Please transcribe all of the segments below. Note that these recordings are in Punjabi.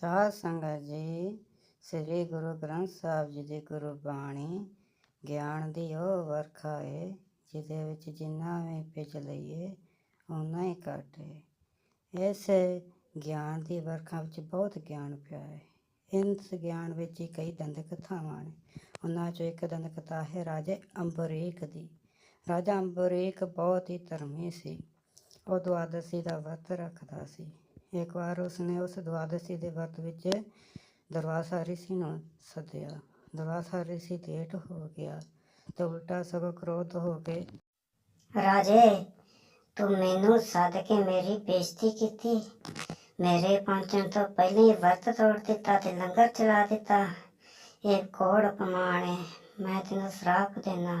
ਸਾਧ ਸੰਗਤ ਜੀ, ਸ੍ਰੀ ਗੁਰੂ ਗ੍ਰੰਥ ਸਾਹਿਬ ਜੀ ਦੀ ਗੁਰਬਾਣੀ ਗਿਆਨ ਦੀ ਉਹ ਵਰਖਾ ਹੈ ਜਿਹਦੇ ਵਿੱਚ ਜਿੰਨਾ ਵੀ ਪਿਛ ਲਈਏ, ਓਨਾ ਹੀ ਘੱਟ ਹੈ ਇਸ ਗਿਆਨ ਦੀ ਵਰਖਾ ਵਿੱਚ ਬਹੁਤ ਗਿਆਨ ਪਿਆ ਹੈ ਇਸ ਗਿਆਨ ਵਿੱਚ ਹੀ ਕਈ ਦੰਦ ਕਥਾਵਾਂ ਨੇ। ਉਹਨਾਂ ਚੋਂ ਇੱਕ ਦੰਦ ਕਥਾ ਹੈ ਰਾਜੇ ਅੰਬਰੀਕ ਦੀ। ਰਾਜਾ ਅੰਬਰੀਕ ਬਹੁਤ ਹੀ ਧਰਮੀ ਸੀ। ਉਹ ਦੁਆਦਸੀ ਦਾ ਵਰਤ ਰੱਖਦਾ ਸੀ। ਇੱਕ ਵਾਰ ਉਸਨੇ ਉਸ ਦੁਆਦਸੀ ਦੇ ਵਰਤ ਵਿੱਚ ਦਰਵਾਸਾ ਰਿਸ਼ੀ ਨੂੰ ਸੱਦਿਆ। ਦਰਵਾਸਾ ਰਿਸ਼ੀ ਲੇਟ ਹੋ ਗਿਆ ਤੇ ਉਲਟਾ ਸਗੋਂ ਕ੍ਰੋਧ ਹੋ ਕੇ, ਰਾਜੇ, ਤੂੰ ਮੈਨੂੰ ਸੱਦ ਕੇ ਮੇਰੀ ਬੇਇੱਜ਼ਤੀ ਕੀਤੀ। ਮੇਰੇ ਪਹੁੰਚਣ ਤੋਂ ਪਹਿਲਾਂ ਹੀ ਵਰਤ ਤੋੜ ਦਿੱਤਾ ਤੇ ਲੰਗਰ ਚਲਾ ਦਿੱਤਾ। ਇਹ ਕੋੜ ਅਪਮਾਨ ਹੈ। ਮੈਂ ਤੈਨੂੰ ਸ਼ਰਾਪ ਦੇਣਾ।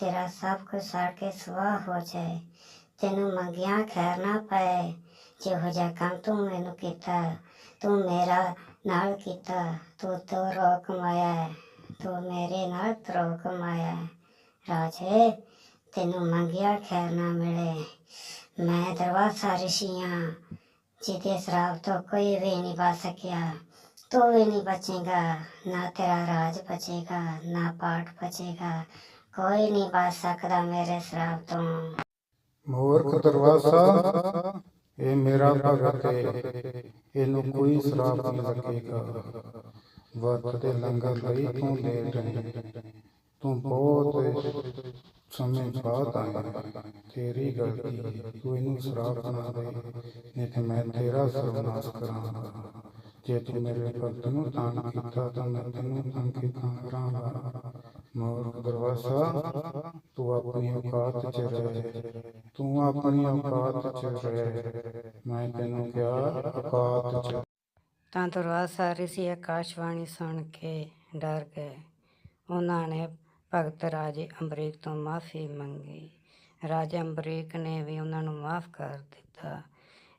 ਤੇਰਾ ਸਭ ਕੁਝ ਸੜ ਕੇ ਸਵਾਹ ਹੋ ਜਾਏ। ਤੈਨੂੰ ਮੰਗਿਆ ਖੈਰ ਨਾ ਪਏ। ਜਿਹੋ ਜਿਹਾ ਕੰਮ ਤੂੰ ਮੈਨੂੰ ਕੀਤਾ, ਤੂੰ ਮੇਰਾ ਨਾਲ ਕੀਤਾ, ਤੂੰ ਤੋਰੋ ਕਮਾਇਆ ਹੈ ਤੂੰ ਮੇਰੇ ਨਾਲ ਤਰੋ ਕਮਾਇਆ। ਹੈ ਰਾਜੇ, ਤੈਨੂੰ ਮੰਗਿਆ ਖੈਰ ਨਾ ਮਿਲੇ। ਮੈਂ ਦਰਵਾਜ਼ਾ ਰਿਸ਼ੀਆਂ, ਜਿਹਦੇ ਸ਼ਰਾਬ ਤੋਂ ਕੋਈ ਵੀ ਨਹੀਂ ਬਚ ਸਕਿਆ। ਤੂੰ ਵੀ ਨਹੀਂ ਬਚੇਗਾ, ਨਾ ਤੇਰਾ ਰਾਜ ਬਚੇਗਾ, ਨਾ ਪਾਠ ਬਚੇਗਾ। ਕੋਈ ਨਹੀਂ ਬਚ ਸਕਦਾ ਮੇਰੇ ਸ਼ਰਾਬ ਤੋਂ। ਮੂਰਖ ਦਰਵਾਸਾ ਇਹ ਮੇਰਾ ਭਗਤ ਇਹਨੂੰ ਕੋਈ ਸ਼ਰਾਪ ਨਹੀਂ ਲੱਗੇਗਾ। ਵਰਤ ਦੇ ਲੰਗਰ ਲਈ ਤੂੰ ਲੇਟ ਹੈ ਤੂੰ ਬਹੁਤ ਸਮੇਂ ਬਾਅਦ ਆਇਆ। ਤੇਰੀ ਗਲਤੀ ਤੂੰ ਇਹਨੂੰ ਸ਼ਰਾਪ ਨਾ ਦੇ। ਨਹੀਂ ਤੇ ਮੈਂ ਤੇਰਾ ਸਰਵਨਾਸ਼ ਕਰਾਂਗਾ। ਜੇ ਤੂੰ ਮੇਰੇ ਭਗਤ ਨੂੰ ਤੰਗ ਕੀਤਾ, ਤਾਂ ਮੈਂ ਤੈਨੂੰ ਤੰਗ ਕੀਤਾ ਕਰਾਂਗਾ। ਮੂਰਖ ਦਰਵਾਸਾ ਤੂੰ ਆਪਣੀ ਔਕਾਤ ਚ ਰਹਿ। ਆਪਣੀ ਔਕਾਤ ਚ ਰਹਿ ਮੈਂ ਤੈਨੂੰ ਕਿਹਾ ਔਕਾਤ ਚ। ਤਾਂ ਦੁਰਵਾਸਾ ਰਿਸ਼ੀ ਆਕਾਸ਼ਵਾਣੀ ਸੁਣ ਕੇ ਡਰ ਗਏ। ਉਹਨਾਂ ਨੇ ਭਗਤ ਰਾਜੇ ਅੰਬਰੀਕ ਤੋਂ ਮਾਫੀ ਮੰਗੀ। ਰਾਜੇ ਅੰਬਰੀਕ ਨੇ ਵੀ ਉਹਨਾਂ ਨੂੰ ਮਾਫ ਕਰ ਦਿੱਤਾ।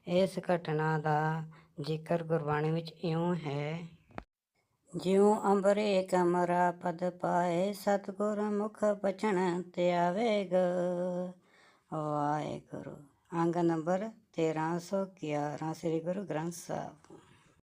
ਇਸ ਘਟਨਾ ਦਾ ਜ਼ਿਕਰ ਗੁਰਬਾਣੀ ਵਿੱਚ ਇਉਂ ਹੈ, ਜਿਉ ਅੰਬਰੇ ਅਮਰਾ ਪਦ ਪਾਏ ਸਤਿਗੁਰ ਮੁਖ ਬਚਨ ਤੇ ਆਵੇਗਾ। ਵਾਹਿਗੁਰੂ। ਅੰਗ ਨੰਬਰ 1311 ਸ੍ਰੀ ਗੁਰੂ ਗ੍ਰੰਥ ਸਾਹਿਬ।